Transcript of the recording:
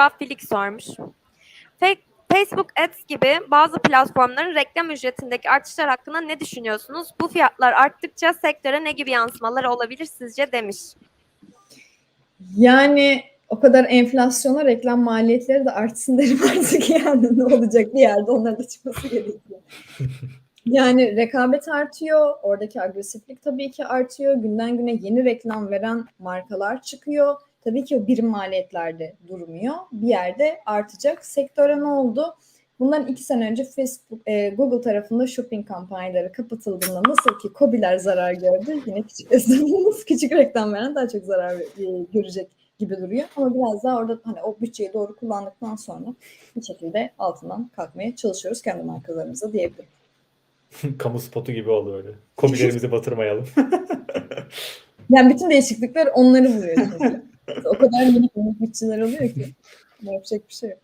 Burak Filik sormuş. Facebook Ads gibi bazı platformların reklam ücretindeki artışlar hakkında ne düşünüyorsunuz? Bu fiyatlar arttıkça sektöre ne gibi yansımaları olabilir sizce demiş. Yani o kadar enflasyona reklam maliyetleri de artsın derim artık yani ne olacak bir yerde onların da çıkması gerekiyor. Yani rekabet artıyor, oradaki agresiflik tabii ki artıyor. Günden güne yeni reklam veren markalar çıkıyor. Tabii ki o birim maliyetlerde durmuyor. Bir yerde artacak. Sektöre ne oldu? Bundan iki sene önce Facebook, e, Google tarafında shopping kampanyaları kapatıldığında nasıl ki Kobiler zarar gördü, yine küçük esnafımız küçük reklam veren daha çok zarar e, görecek gibi duruyor. Ama biraz daha orada hani o bütçeyi doğru kullandıktan sonra bir şekilde altından kalkmaya çalışıyoruz kendi markalarımıza diyebilirim. Kamu spotu gibi oldu öyle. Kobilerimizi batırmayalım. Yani bütün değişiklikler onları vuruyor. o kadar minik minik bütçeler oluyor ki. Yapacak bir şey yok.